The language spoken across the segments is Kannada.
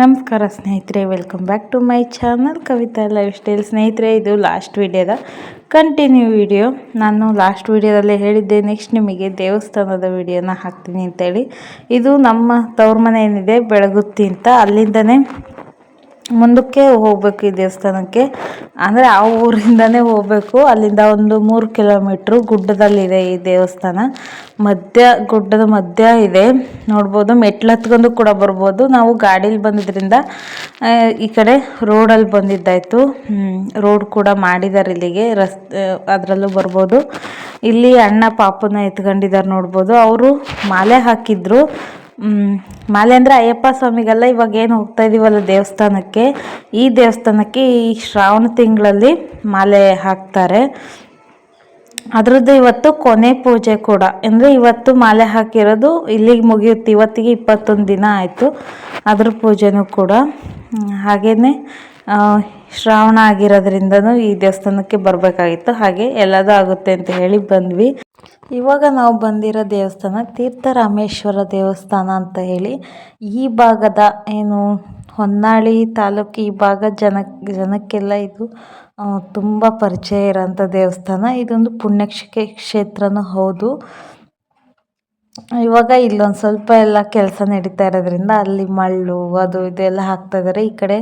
ನಮಸ್ಕಾರ ಸ್ನೇಹಿತರೆ welcome back to my channel Kavita lifestyle ಸ್ನೇಹಿತರೆ, ಇದು ಲಾಸ್ಟ್ ವಿಡಿಯೋದ ಕಂಟಿನ್ಯೂ ವಿಡಿಯೋ ನಾನು ಲಾಸ್ಟ್ ವಿಡಿಯೋದಲ್ಲಿ ಹೇಳಿದ್ದೆ ನೆಕ್ಸ್ಟ್ ನಿಮಗೆ ದೇವಸ್ಥಾನದ ವಿಡಿಯೋನ ಹಾಕ್ತೀನಿ ಅಂತೇಳಿ. ಇದು ನಮ್ಮ ತವ್ರ ಮನೆ ಏನಿದೆ, ಬೆಳಗುತ್ತಿ ಅಂತ. ಅಲ್ಲಿಂದನೇ ಮುಂದಕ್ಕೆ ಹೋಗ್ಬೇಕು ಈ ದೇವಸ್ಥಾನಕ್ಕೆ. ಅಂದರೆ ಆ ಊರಿಂದನೇ ಹೋಗಬೇಕು. ಅಲ್ಲಿಂದ ಒಂದು ಮೂರು ಕಿಲೋಮೀಟ್ರು ಗುಡ್ಡದಲ್ಲಿದೆ ಈ ದೇವಸ್ಥಾನ. ಮಧ್ಯ, ಗುಡ್ಡದ ಮಧ್ಯ ಇದೆ. ನೋಡ್ಬೋದು ಮೆಟ್ಲು ಹತ್ಕೊಂಡು ಕೂಡ ಬರ್ಬೋದು. ನಾವು ಗಾಡೀಲಿ ಬಂದಿದ್ದರಿಂದ ಈ ಕಡೆ ರೋಡಲ್ಲಿ ಬಂದಿದ್ದಾಯಿತು. ರೋಡ್ ಕೂಡ ಮಾಡಿದ್ದಾರೆ ಇಲ್ಲಿಗೆ. ರಸ್ತೆ ಅದರಲ್ಲೂ ಬರ್ಬೋದು. ಇಲ್ಲಿ ಅಣ್ಣ ಪಾಪನ ಎತ್ಕೊಂಡಿದ್ದಾರೆ ನೋಡ್ಬೋದು. ಅವರು ಮಾಲೆ ಹಾಕಿದ್ರು. ಮಾಲೆ ಅಂದರೆ ಅಯ್ಯಪ್ಪ ಸ್ವಾಮಿಗೆಲ್ಲ ಇವಾಗ ಏನು ಹೋಗ್ತಾ ಇದೀವಲ್ಲ ದೇವಸ್ಥಾನಕ್ಕೆ? ಈ ದೇವಸ್ಥಾನಕ್ಕೆ ಈ ಶ್ರಾವಣ ತಿಂಗಳಲ್ಲಿ ಮಾಲೆ ಹಾಕ್ತಾರೆ. ಅದರದ್ದು ಇವತ್ತು ಕೊನೆ ಪೂಜೆ ಕೂಡ. ಅಂದರೆ ಇವತ್ತು ಮಾಲೆ ಹಾಕಿರೋದು ಇಲ್ಲಿಗೆ ಮುಗಿಯುತ್ತೆ. ಇವತ್ತಿಗೆ ಇಪ್ಪತ್ತೊಂದು ದಿನ ಆಯಿತು ಅದ್ರ ಪೂಜೆನೂ ಕೂಡ. ಹಾಗೆಯೇ ಶ್ರಾವಣ ಆಗಿರೋದ್ರಿಂದನೂ ಈ ದೇವಸ್ಥಾನಕ್ಕೆ ಬರಬೇಕಾಗಿತ್ತು. ಹಾಗೆ ಎಲ್ಲದೂ ಆಗುತ್ತೆ ಅಂತ ಹೇಳಿ ಬಂದ್ವಿ. ಇವಾಗ ನಾವು ಬಂದಿರೋ ದೇವಸ್ಥಾನ ತೀರ್ಥರಾಮೇಶ್ವರ ದೇವಸ್ಥಾನ ಅಂತ ಹೇಳಿ. ಈ ಭಾಗದ ಏನು ಹೊನ್ನಾಳಿ ತಾಲೂಕು ಈ ಭಾಗ ಜನ, ಜನಕ್ಕೆಲ್ಲ ಇದು ತುಂಬ ಪರಿಚಯ ಇರೋಂಥ ದೇವಸ್ಥಾನ. ಇದೊಂದು ಪುಣ್ಯಕ್ಷ ಕ್ಷೇತ್ರನೂ ಹೌದು. ಇವಾಗ ಇಲ್ಲೊಂದು ಸ್ವಲ್ಪ ಎಲ್ಲ ಕೆಲಸ ನಡೀತಾ ಇರೋದ್ರಿಂದ ಅಲ್ಲಿ ಮಳ್ಳು ಅದು ಇದೆಲ್ಲ ಹಾಕ್ತಾ ಇದ್ದಾರೆ ಈ ಕಡೆ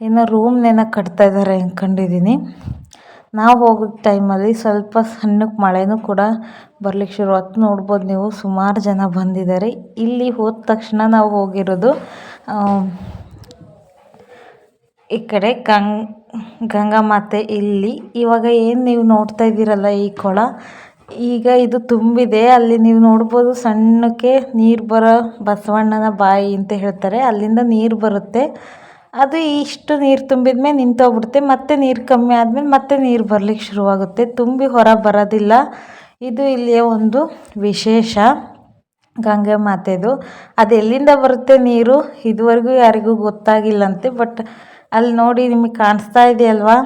ಏನೋ ರೂಮ್ನೇನ ಕಟ್ತಾ ಇದ್ದಾರೆ ಅಂದ್ಕೊಂಡಿದ್ದೀನಿ ನಾವು ಹೋಗೋ ಟೈಮಲ್ಲಿ ಸ್ವಲ್ಪ ಸಣ್ಣಕ್ಕೆ ಮಳೆನೂ ಕೂಡ ಬರ್ಲಿಕ್ಕೆ ಶುರುವಾಯ್ತು ನೋಡ್ಬೋದು ನೀವು, ಸುಮಾರು ಜನ ಬಂದಿದ್ದಾರೆ ಇಲ್ಲಿ ಹೋದ ತಕ್ಷಣ ನಾವು ಹೋಗಿರೋದು ಈ ಕಡೆ ಗಂಗ್, ಗಂಗಾ ಮಾತೆ ಇಲ್ಲಿ. ಇವಾಗ ಏನು ನೀವು ನೋಡ್ತಾ ಇದ್ದೀರಲ್ಲ ಈ ಕೊಳ? ಈಗ ಇದು ತುಂಬಿದೆ. ಅಲ್ಲಿ ನೀವು ನೋಡ್ಬೋದು ಸಣ್ಣಕ್ಕೆ ನೀರು ಬರೋ ಬಸವಣ್ಣನ ಬಾಯಿ ಅಂತ ಹೇಳ್ತಾರೆ. ಅಲ್ಲಿಂದ ನೀರು ಬರುತ್ತೆ. ಅದು ಇಷ್ಟು ನೀರು ತುಂಬಿದ ಮೇಲೆ ನಿಂತೋಗ್ಬಿಡುತ್ತೆ. ಮತ್ತೆ ನೀರು ಕಮ್ಮಿ ಆದಮೇಲೆ ಮತ್ತೆ ನೀರು ಬರ್ಲಿಕ್ಕೆ ಶುರುವಾಗುತ್ತೆ. ತುಂಬಿ ಹೊರ ಬರೋದಿಲ್ಲ. ಇದು ಇಲ್ಲಿಯ ಒಂದು ವಿಶೇಷ ಗಂಗೆ ಮಾತೆದು. ಅದು ಎಲ್ಲಿಂದ ಬರುತ್ತೆ ನೀರು? ಇದುವರೆಗೂ ಯಾರಿಗೂ ಗೊತ್ತಾಗಿಲ್ಲಂತೆ, ಬಟ್ ಅಲ್ಲಿ ನೋಡಿ ನಿಮಗೆ ಕಾಣಿಸ್ತಾ ಇದೆಯಲ್ವಾ?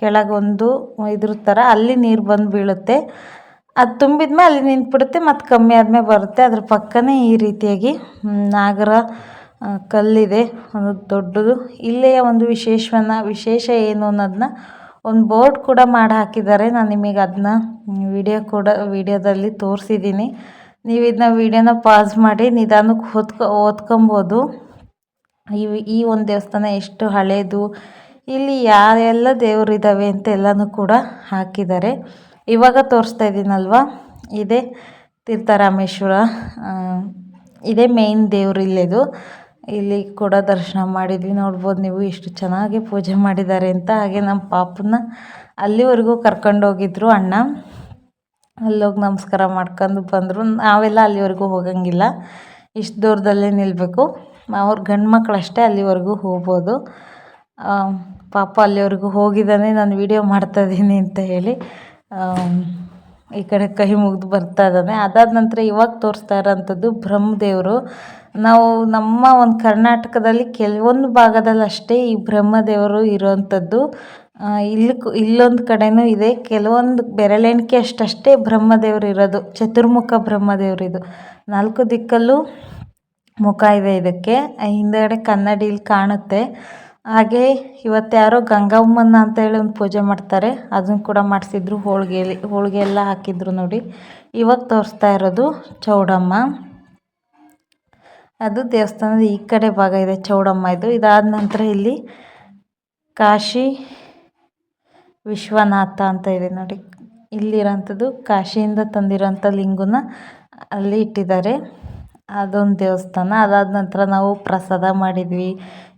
ಕೆಳಗೊಂದು ಇದ್ರ ಥರ ಅಲ್ಲಿ ನೀರು ಬಂದು ಬೀಳುತ್ತೆ. ಅದು ತುಂಬಿದ್ಮೇಲೆ ಅಲ್ಲಿ ನಿಂತ್ಬಿಡುತ್ತೆ, ಮತ್ತು ಕಮ್ಮಿ ಆದಮೇಲೆ ಬರುತ್ತೆ. ಅದ್ರ ಪಕ್ಕನೇ ಈ ರೀತಿಯಾಗಿ ನಾಗರ ಕಲ್ಲಿದೆ. ಒಂದು ದೊಡ್ಡದು. ಇಲ್ಲಿಯ ಒಂದು ವಿಶೇಷವನ್ನ, ವಿಶೇಷ ಏನು ಅನ್ನೋದನ್ನ ಒಂದು ಬೋರ್ಡ್ ಕೂಡ ಮಾಡಿ ಹಾಕಿದ್ದಾರೆ ನಾನು ನಿಮಗೆ ಅದನ್ನ ವಿಡಿಯೋ ಕೂಡ, ವಿಡಿಯೋದಲ್ಲಿ ತೋರಿಸಿದ್ದೀನಿ ನೀವು ಇದನ್ನ ವಿಡಿಯೋನ ಪಾಸ್ ಮಾಡಿ ನಿಧಾನಕ್ಕೆ ಓದ್ಕೊ ಓದ್ಕೊಬೋದು. ಈ ಈ ಒಂದು ದೇವಸ್ಥಾನ ಎಷ್ಟು ಹಳೇದು, ಇಲ್ಲಿ ಯಾರೆಲ್ಲ ದೇವರಿದ್ದಾವೆ ಅಂತ ಎಲ್ಲನೂ ಕೂಡ ಹಾಕಿದ್ದಾರೆ. ಇವಾಗ ತೋರಿಸ್ತಾ ಇದ್ದೀನಲ್ವ ಇದೇ ತೀರ್ಥರಾಮೇಶ್ವರ ಇದೇ ಮೇಯ್ನ್ ದೇವ್ರು ಇಲ್ಲಿದು ಇಲ್ಲಿ ಕೂಡ ದರ್ಶನ ಮಾಡಿದ್ವಿ, ನೋಡ್ಬೋದು ನೀವು ಎಷ್ಟು ಚೆನ್ನಾಗಿ ಪೂಜೆ ಮಾಡಿದ್ದಾರೆ ಅಂತ. ಹಾಗೆ ನಮ್ಮ ಪಾಪನ ಅಲ್ಲಿವರೆಗೂ ಕರ್ಕೊಂಡೋಗಿದ್ರು ಅಣ್ಣ. ಅಲ್ಲೋಗಿ ನಮಸ್ಕಾರ ಮಾಡ್ಕೊಂಡು ಬಂದರು. ನಾವೆಲ್ಲ ಅಲ್ಲಿವರೆಗೂ ಹೋಗಂಗಿಲ್ಲ. ಇಷ್ಟು ದೂರದಲ್ಲೇ ನಿಲ್ಲಬೇಕು ಅವ್ರ ಗಂಡು ಮಕ್ಕಳಷ್ಟೇ ಅಲ್ಲಿವರೆಗೂ ಹೋಗ್ಬೋದು. ಪಾಪ ಅಲ್ಲಿವರೆಗೂ ಹೋಗಿದ್ದಾನೆ, ನಾನು ವೀಡಿಯೋ ಮಾಡ್ತಾಯಿದ್ದೀನಿ ಅಂತ ಹೇಳಿ ಈ ಕಡೆ ಕೈ ಮುಗಿದು ಬರ್ತಾ ಇದ್ದಾನೆ. ಅದಾದ ನಂತರ ಇವಾಗ ತೋರಿಸ್ತಾ ಇರೋಂಥದ್ದು ಬ್ರಹ್ಮದೇವರು. ನಾವು ನಮ್ಮ ಒಂದು ಕರ್ನಾಟಕದಲ್ಲಿ ಕೆಲವೊಂದು ಭಾಗದಲ್ಲಿ ಅಷ್ಟೇ ಈ ಬ್ರಹ್ಮದೇವರು ಇರೋವಂಥದ್ದು ಇಲ್ಲಿ ಇಲ್ಲೊಂದು ಕಡೆನೂ ಇದೆ. ಕೆಲವೊಂದು ಬೆರಳೆಣಿಕೆ ಅಷ್ಟಷ್ಟೇ ಬ್ರಹ್ಮದೇವರು ಇರೋದು. ಚತುರ್ಮುಖ ಬ್ರಹ್ಮದೇವರು ಇದು. ನಾಲ್ಕು ದಿಕ್ಕಲ್ಲೂ ಮುಖ ಇದೆ ಇದಕ್ಕೆ. ಹಿಂದೆಗಡೆ ಕನ್ನಡಿಲಿ ಕಾಣುತ್ತೆ. ಹಾಗೆ ಇವತ್ತು ಯಾರೋ ಗಂಗಮ್ಮನ ಅಂತ ಹೇಳಿ ಒಂದು ಪೂಜೆ ಮಾಡ್ತಾರೆ. ಅದನ್ನು ಕೂಡ ಮಾಡಿಸಿದ್ರು. ಹೋಳಿಗೆಯಲ್ಲಿ ಹೋಳಿಗೆ ಎಲ್ಲ ಹಾಕಿದ್ರು ನೋಡಿ. ಇವಾಗ ತೋರಿಸ್ತಾ ಇರೋದು ಚೌಡಮ್ಮ. ಅದು ದೇವಸ್ಥಾನದ ಈ ಕಡೆ ಭಾಗ ಇದೆ, ಚೌಡಮ್ಮ ಇದು. ಇದಾದ ನಂತರ ಇಲ್ಲಿ ಕಾಶಿ ವಿಶ್ವನಾಥ ಅಂತ ಇದೆ ನೋಡಿ. ಇಲ್ಲಿರೋಂಥದ್ದು ಕಾಶಿಯಿಂದ ತಂದಿರೋಂಥ ಲಿಂಗನ ಅಲ್ಲಿ ಇಟ್ಟಿದ್ದಾರೆ. ಅದೊಂದು ದೇವಸ್ಥಾನ. ಅದಾದ ನಂತರ ನಾವು ಪ್ರಸಾದ ಮಾಡಿದ್ವಿ.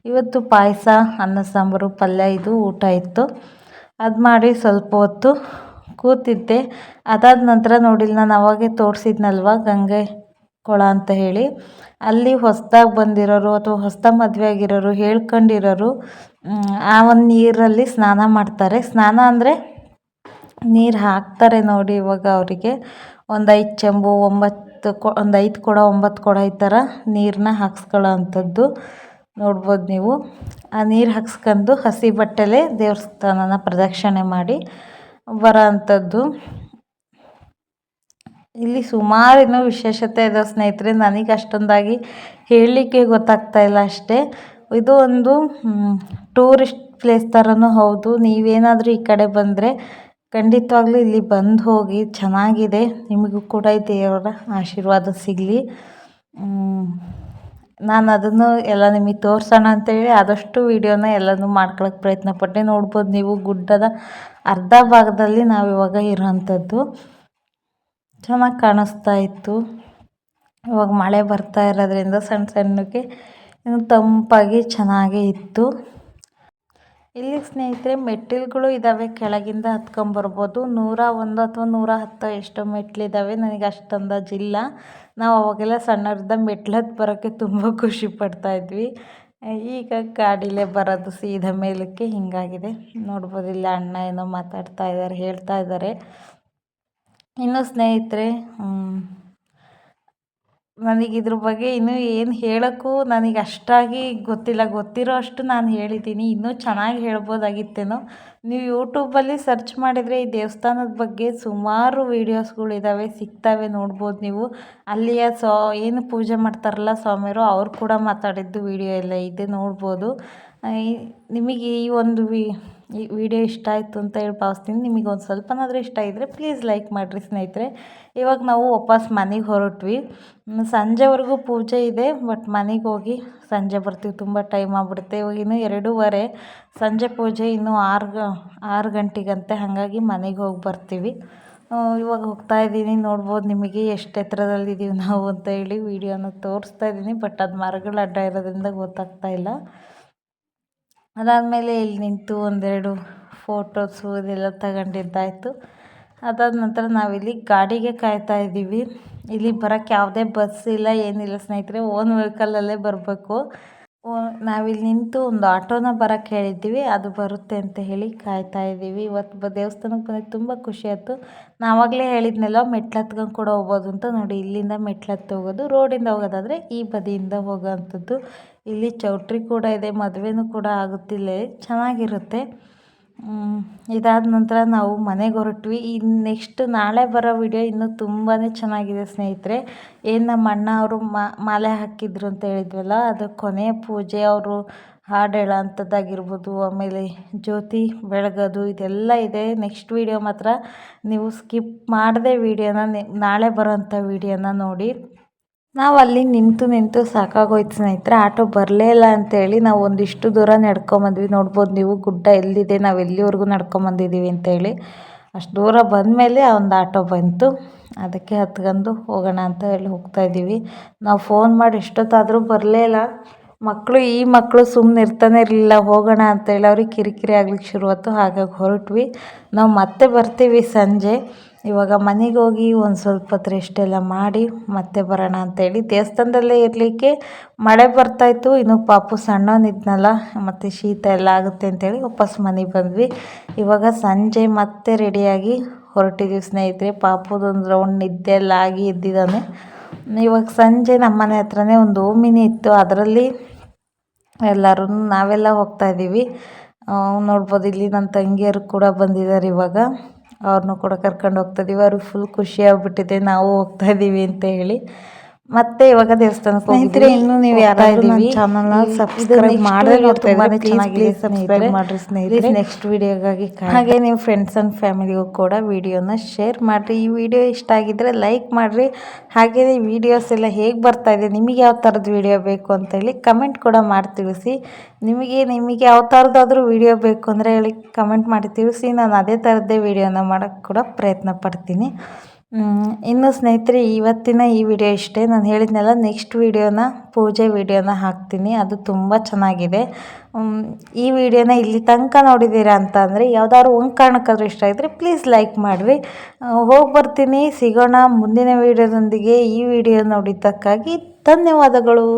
ಇವತ್ತು ಪಾಯಸ, ಅನ್ನ, ಸಾಂಬಾರು, ಪಲ್ಯ, ಇದು ಊಟ ಇತ್ತು. ಅದು ಮಾಡಿ ಸ್ವಲ್ಪ ಹೊತ್ತು ಕೂತಿದ್ದೆ. ಅದಾದ ನಂತರ ನೋಡಿಲ್ಲ, ನಾನು ಅವಾಗೆ ತೋರಿಸಿದ್ನಲ್ವ ಗಂಗೆ? ಕೊಳ ಅಂತ ಹೇಳಿ ಅಲ್ಲಿ ಹೊಸ್ದಾಗಿ ಬಂದಿರೋರು ಅಥವಾ ಹೊಸ್ದಾಗಿ ಮದುವೆ ಆಗಿರೋರು ಹೇಳ್ಕೊಂಡಿರೋರು ಆ ಒಂದು ನೀರಲ್ಲಿ ಸ್ನಾನ ಮಾಡ್ತಾರೆ. ಸ್ನಾನ ಅಂದರೆ ನೀರು ಹಾಕ್ತಾರೆ ನೋಡಿ ಇವಾಗ ಅವರಿಗೆ. ಒಂದು ಐದು ಚೆಂಬು, ಒಂಬತ್ತು ಕೊ, ಒಂದು ಐದು ಕೊಡ ಒಂಬತ್ತು ಕೊಡ ಈ ಥರ ನೀರನ್ನ ಹಾಕ್ಸ್ಕೊಳ್ಳೋ ಅಂಥದ್ದು ನೋಡ್ಬೋದು ನೀವು. ಆ ನೀರು ಹಾಕ್ಸ್ಕೊಂಡು ಹಸಿ ಬಟ್ಟೆಲೆ ದೇವಸ್ಥಾನನ ಪ್ರದಕ್ಷಿಣೆ ಮಾಡಿ ಬರೋ ಅಂಥದ್ದು ಇಲ್ಲಿ ಸುಮಾರು ಇನ್ನೂ ವಿಶೇಷತೆ ಇದೆ ಸ್ನೇಹಿತರೆ, ನನಗೆ ಅಷ್ಟೊಂದಾಗಿ ಹೇಳಲಿಕ್ಕೆ ಗೊತ್ತಾಗ್ತಾ ಇಲ್ಲ ಅಷ್ಟೇ. ಇದು ಒಂದು ಟೂರಿಸ್ಟ್ ಪ್ಲೇಸ್ ಥರನೂ ಹೌದು. ನೀವೇನಾದರೂ ಈ ಕಡೆ ಬಂದರೆ ಖಂಡಿತವಾಗ್ಲೂ ಇಲ್ಲಿ ಬಂದು ಹೋಗಿ ಚೆನ್ನಾಗಿದೆ. ನಿಮಗೂ ಕೂಡ ಈ ದೇವರ ಆಶೀರ್ವಾದ ಸಿಗಲಿ. ನಾನು ಅದನ್ನು ಎಲ್ಲ ನಿಮಗೆ ತೋರಿಸೋಣ ಅಂತೇಳಿ ಆದಷ್ಟು ವೀಡಿಯೋನ ಎಲ್ಲನೂ ಮಾಡ್ಕೊಳಕ್ಕೆ ಪ್ರಯತ್ನ ಪಟ್ಟೆ. ನೋಡ್ಬೋದು ನೀವು ಗುಡ್ಡದ ಅರ್ಧ ಭಾಗದಲ್ಲಿ ನಾವು ಇವಾಗ ಇರೋವಂಥದ್ದು. ಚೆನ್ನಾಗಿ ಕಾಣಿಸ್ತಾ ಇತ್ತು. ಇವಾಗ ಮಳೆ ಬರ್ತಾ ಇರೋದ್ರಿಂದ ಸಣ್ಣ ಸಣ್ಣಕ್ಕೆ ತಂಪಾಗಿ ಚೆನ್ನಾಗೇ ಇತ್ತು. ಇಲ್ಲಿ ಸ್ನೇಹಿತರೆ, ಮೆಟ್ಟಿಲುಗಳು ಇದ್ದಾವೆ ಕೆಳಗಿಂದ ಹತ್ಕೊಂಬರ್ಬೋದು ನೂರ ಒಂದು ಅಥವಾ ನೂರ ಹತ್ತು ಎಷ್ಟೋ ಮೆಟ್ಲಿದ್ದಾವೆ ನನಗೆ ಅಷ್ಟು ಅಂದಾಜಿಲ್ಲ ನಾವು ಅವಾಗೆಲ್ಲ ಸಣ್ಣವ್ರಿಂದ ಮೆಟ್ಲು ಹತ್ತು ಬರೋಕ್ಕೆ ತುಂಬ ಖುಷಿ ಪಡ್ತಾ ಇದ್ವಿ. ಈಗ ಗಾಡಿಲೇ ಬರೋದು ಸೀದಾ ಮೇಲಕ್ಕೆ ಹೀಗಾಗಿದೆ. ನೋಡ್ಬೋದು, ಇಲ್ಲಿ ಅಣ್ಣ ಏನೋ ಮಾತಾಡ್ತಾ ಇದ್ದಾರೆ ಹೇಳ್ತಾ ಇದ್ದಾರೆ ಇನ್ನು ಸ್ನೇಹಿತರೆ ನನಗೆ ಇದ್ರ ಬಗ್ಗೆ ಇನ್ನೂ ಏನು ಹೇಳೋಕ್ಕೂ ನನಗೆ ಅಷ್ಟಾಗಿ ಗೊತ್ತಿಲ್ಲ. ಗೊತ್ತಿರೋ ಅಷ್ಟು ನಾನು ಹೇಳಿದ್ದೀನಿ. ಇನ್ನೂ ಚೆನ್ನಾಗಿ ಹೇಳ್ಬೋದಾಗಿತ್ತೇನೋ. ನೀವು ಯೂಟ್ಯೂಬಲ್ಲಿ ಸರ್ಚ್ ಮಾಡಿದರೆ ಈ ದೇವಸ್ಥಾನದ ಬಗ್ಗೆ ಸುಮಾರು ವೀಡಿಯೋಸ್ಗಳಿದ್ದಾವೆ ಸಿಗ್ತವೆ ನೋಡ್ಬೋದು ನೀವು. ಅಲ್ಲಿಯ ಸೊ ಏನು ಪೂಜೆ ಮಾಡ್ತಾರಲ್ಲ ಸ್ವಾಮಿಯರು ಅವ್ರು ಕೂಡ ಮಾತಾಡಿದ್ದು ವೀಡಿಯೋ ಎಲ್ಲ ಇದೆ ನೋಡ್ಬೋದು. ನಿಮಗೆ ಈ ಒಂದು ವಿ ಈ ವಿಡಿಯೋ ಇಷ್ಟ ಆಯಿತು ಅಂತ ಹೇಳಿ ಭಾವಿಸ್ತೀನಿ. ನಿಮಗೆ ಒಂದು ಸ್ವಲ್ಪನಾದರೂ ಇಷ್ಟ ಇದ್ದರೆ ಪ್ಲೀಸ್ ಲೈಕ್ ಮಾಡಿರಿ ಸ್ನೇಹಿತರೆ. ಇವಾಗ ನಾವು ವಾಪಸ್ ಮನೆಗೆ ಹೊರಟ್ವಿ. ಸಂಜೆವರೆಗೂ ಪೂಜೆ ಇದೆ ಬಟ್ ಮನೆಗೆ ಹೋಗಿ ಸಂಜೆ ಬರ್ತೀವಿ. ತುಂಬ ಟೈಮ್ ಆಗ್ಬಿಡುತ್ತೆ. ಇವಾಗ ಇನ್ನೂ ಎರಡೂವರೆ, ಸಂಜೆ ಪೂಜೆ ಇನ್ನೂ ಆರು ಆರು ಗಂಟೆಗಂತೆ ಹಾಗಾಗಿ ಮನೆಗೆ ಹೋಗಿ ಬರ್ತೀವಿ. ಇವಾಗ ಹೋಗ್ತಾ ಇದ್ದೀನಿ. ನೋಡ್ಬೋದು ನಿಮಗೆ ಎಷ್ಟು ಎತ್ತರದಲ್ಲಿದ್ದೀವಿ ನಾವು ಅಂತ ಹೇಳಿ ವಿಡಿಯೋನ ತೋರಿಸ್ತಾ ಇದ್ದೀನಿ ಬಟ್ ಅದು ಮರಗಳು ಅಡ್ಡ ಇರೋದ್ರಿಂದ ಗೊತ್ತಾಗ್ತಾ ಇಲ್ಲ. ಅದಾದಮೇಲೆ ಇಲ್ಲಿ ನಿಂತು ಒಂದೆರಡು ಫೋಟೋಸು ಇದೆಲ್ಲ ತಗೊಂಡಿದ್ದಾಯಿತು. ಅದಾದ ನಂತರ ನಾವಿಲ್ಲಿ ಗಾಡಿಗೆ ಕಾಯ್ತಾ ಇದ್ದೀವಿ. ಇಲ್ಲಿ ಬರೋಕ್ಕೆ ಯಾವುದೇ ಬಸ್ ಇಲ್ಲ, ಏನಿಲ್ಲ ಸ್ನೇಹಿತರೆ ಓನ್ ವೆಹಿಕಲಲ್ಲೇ ಬರಬೇಕು. ನಾವಿಲ್ಲಿ ನಿಂತು ಒಂದು ಆಟೋನ ಬರೋಕ್ಕೆ ಹೇಳಿದ್ದೀವಿ. ಅದು ಬರುತ್ತೆ ಅಂತ ಹೇಳಿ ಕಾಯ್ತಾ ಇದ್ದೀವಿ. ಇವತ್ತು ಬ, ದೇವಸ್ಥಾನಕ್ಕೆ ಬಂದರೆ ತುಂಬ ಖುಷಿ ಆಯಿತು. ನಾವಾಗಲೇ ಹೇಳಿದ್ನಲ್ಲ ಮೆಟ್ಲು ಹತ್ಕೊಂಡು ಕೂಡ ಹೋಗ್ಬೋದು ಅಂತ. ನೋಡಿ, ಇಲ್ಲಿಂದ ಮೆಟ್ಲು ಹತ್ತಿ ಹೋಗೋದು, ರೋಡಿಂದ ಹೋಗೋದಾದರೆ ಈ ಬದಿಯಿಂದ ಹೋಗೋವಂಥದ್ದು ಇಲ್ಲಿ ಚೌಟ್ರಿ ಕೂಡ ಇದೆ, ಮದುವೆನೂ ಕೂಡ ಆಗುತ್ತಿಲ್ಲ. ಚೆನ್ನಾಗಿರುತ್ತೆ. ಇದಾದ ನಂತರ ನಾವು ಮನೆಗೆ ಹೊರಟ್ವಿ. ಇನ್ನು ನೆಕ್ಸ್ಟ್ ನಾಳೆ ಬರೋ ವಿಡಿಯೋ ಇನ್ನೂ ತುಂಬಾ ಚೆನ್ನಾಗಿದೆ ಸ್ನೇಹಿತರೆ. ಏನು ನಮ್ಮ ಅಣ್ಣ ಅವರು ಮಾಲೆ ಹಾಕಿದ್ರು ಅಂತ ಹೇಳಿದ್ವಲ್ಲ, ಅದು ಕೊನೆಯ ಪೂಜೆ ಅವರು ಹಾಡು ಹೇಳೋ ಅಂಥದ್ದಾಗಿರ್ಬೋದು ಆಮೇಲೆ ಜ್ಯೋತಿ ಬೆಳಗೋದು, ಇದೆಲ್ಲ ಇದೆ. ನೆಕ್ಸ್ಟ್ ವಿಡಿಯೋ ಮಾತ್ರ ನೀವು ಸ್ಕಿಪ್ ಮಾಡದೆ ವಿಡಿಯೋನ ನಾಳೆ ಬರೋಂಥ ವಿಡಿಯೋನ ನೋಡಿ. ನಾವು ಅಲ್ಲಿ ನಿಂತು ನಿಂತು ಸಾಕಾಗೋಯ್ತು ಸ್ನೇಹಿತರೆ, ಆಟೋ ಬರಲೇ ಇಲ್ಲ ಅಂತೇಳಿ ನಾವು ಒಂದಿಷ್ಟು ದೂರ ನಡ್ಕೊಂಬಂದ್ವಿ. ನೋಡ್ಬೋದು ನೀವು ಗುಡ್ಡ ಎಲ್ಲಿದೆ, ನಾವು ಎಲ್ಲಿವರೆಗೂ ನಡ್ಕೊಂಬಂದಿದ್ದೀವಿ ಅಂತೇಳಿ. ಅಷ್ಟು ದೂರ ಬಂದಮೇಲೆ ಒಂದು ಆಟೋ ಬಂತು. ಅದಕ್ಕೆ ಹತ್ಕೊಂಡು ಹೋಗೋಣ ಅಂತ ಹೇಳಿ ಹೋಗ್ತಾಯಿದ್ದೀವಿ ನಾವು ಫೋನ್ ಮಾಡಿ ಎಷ್ಟೊತ್ತಾದರೂ ಬರಲೇ ಇಲ್ಲ. ಮಕ್ಕಳು ಈ ಮಕ್ಕಳು ಸುಮ್ಮನೆ ಇರ್ತಾನೆ ಇರಲಿಲ್ಲ, ಹೋಗೋಣ ಅಂತೇಳಿ ಅವ್ರಿಗೆ ಕಿರಿಕಿರಿ ಆಗ್ಲಿಕ್ಕೆ ಶುರುವಾಯ್ತು ಹಾಗಾಗಿ ಹೊರಟ್ವಿ. ನಾವು ಮತ್ತೆ ಬರ್ತೀವಿ ಸಂಜೆ. ಇವಾಗ ಮನೆಗೆ ಹೋಗಿ ಒಂದು ಸ್ವಲ್ಪ ಹೊತ್ತು ರೆಸ್ಟ್ ಎಲ್ಲ ಮಾಡಿ ಮತ್ತೆ ಬರೋಣ ಅಂತೇಳಿ ದೇವಸ್ಥಾನದಲ್ಲೇ ಇರಲಿಕ್ಕೆ ಮಳೆ ಬರ್ತಾಯಿತ್ತು ಇನ್ನು ಪಾಪು ಸಣ್ಣವನಿದ್ನಲ್ಲ ಮತ್ತು ಶೀತ ಎಲ್ಲ ಆಗುತ್ತೆ ಅಂತೇಳಿ ವಾಪಸ್ ಮನೆಗೆ ಬಂದ್ವಿ. ಇವಾಗ ಸಂಜೆ ಮತ್ತೆ ರೆಡಿಯಾಗಿ ಹೊರಟಿದ್ದೀವಿ ಸ್ನೇಹಿತರೆ. ಪಾಪುದೊಂದು ರೌಂಡ್ ನಿದ್ದೆ ಎಲ್ಲ ಆಗಿ ಇದ್ದಿದ್ದಾನೆ ಇವಾಗ ಸಂಜೆ ನಮ್ಮ ಮನೆ ಹತ್ರನೇ ಒಂದು ಓಮಿನಿ ಇತ್ತು. ಅದರಲ್ಲಿ ಎಲ್ಲರೂ ನಾವೆಲ್ಲ ಹೋಗ್ತಾ ಇದ್ದೀವಿ. ನೋಡ್ಬೋದು ಇಲ್ಲಿ ನನ್ನ ತಂಗಿಯರು ಕೂಡ ಬಂದಿದ್ದಾರೆ ಇವಾಗ. ಅವ್ರನ್ನೂ ಕೂಡ ಕರ್ಕೊಂಡು ಹೋಗ್ತಾ ಇದ್ದೀವಿ ಅವ್ರಿಗೆ ಫುಲ್ ಖುಷಿ ಆಗ್ಬಿಟ್ಟಿದೆ ನಾವು ಹೋಗ್ತಾ ಇದ್ದೀವಿ ಅಂತ ಹೇಳಿ. ಮತ್ತೆ ಇವಾಗ ದೇವಸ್ಥಾನಕ್ಕೆ ಸ್ನೇಹಿತರೆ ಇನ್ನು ನೀವು ಯಾರಾದ್ರೂ ನನ್ನ ಚಾನಲ್ ಸಬ್ಸ್ಕ್ರೈಬ್ ಮಾಡಿದ್ರೆ ತುಂಬಾನೇ ಚೆನ್ನಾಗಿದೆ ಸಬ್ಸ್ಕ್ರೈಬ್ ಮಾಡ್ರಿ ಸ್ನೇಹಿತರೆ. ನೆಕ್ಸ್ಟ್ ವಿಡಿಯೋಗಾಗಿ ಹಾಗೆ ನಿಮ್ಮ ಫ್ರೆಂಡ್ಸ್ ಆ್ಯಂಡ್ ಫ್ಯಾಮಿಲಿಗೂ ಕೂಡ ವಿಡಿಯೋನ ಶೇರ್ ಮಾಡಿರಿ. ಈ ವಿಡಿಯೋ ಇಷ್ಟ ಆಗಿದ್ರೆ ಲೈಕ್ ಮಾಡಿರಿ. ಹಾಗೆ ವಿಡಿಯೋಸ್ ಎಲ್ಲ ಹೇಗೆ ಬರ್ತಾ ಇದೆ ನಿಮಗೆ ಯಾವ ಥರದ ವಿಡಿಯೋ ಬೇಕು ಅಂತೇಳಿ ಕಮೆಂಟ್ ಕೂಡ ಮಾಡಿ ತಿಳಿಸಿ. ನಿಮಗೆ ನಿಮಗೆ ಯಾವ ಥರದ್ದಾದರೂ ವಿಡಿಯೋ ಬೇಕು ಅಂದರೆ ಹೇಳಿ ಕಮೆಂಟ್ ಮಾಡಿ ತಿಳಿಸಿ. ನಾನು ಅದೇ ಥರದ್ದೇ ವಿಡಿಯೋನ ಮಾಡೋಕ್ಕೆ ಕೂಡ ಪ್ರಯತ್ನ ಪಡ್ತೀನಿ. ಇನ್ನು ಸ್ನೇಹಿತರೆ, ಇವತ್ತಿನ ಈ ವಿಡಿಯೋ ಇಷ್ಟೇ. ನಾನು ಹೇಳಿದ್ನೆಲ್ಲ ನೆಕ್ಸ್ಟ್ ವಿಡಿಯೋನ, ಪೂಜೆ ವಿಡಿಯೋನ ಹಾಕ್ತೀನಿ. ಅದು ತುಂಬ ಚೆನ್ನಾಗಿದೆ. ಈ ವಿಡಿಯೋನ ಇಲ್ಲಿ ತನಕ ನೋಡಿದ್ದೀರಾ ಅಂತ ಅಂದರೆ, ಯಾವುದಾದ್ರು ಒಂದು ಕಾರಣಕ್ಕಾದ್ರೂ ಇಷ್ಟ ಆಗಿದ್ರೆ ಪ್ಲೀಸ್ ಲೈಕ್ ಮಾಡಿರಿ. ಹೋಗಿ ಬರ್ತೀನಿ. ಸಿಗೋಣ ಮುಂದಿನ ವಿಡಿಯೋದೊಂದಿಗೆ ಈ ವಿಡಿಯೋ ನೋಡಿದ್ದಕ್ಕಾಗಿ ಧನ್ಯವಾದಗಳು.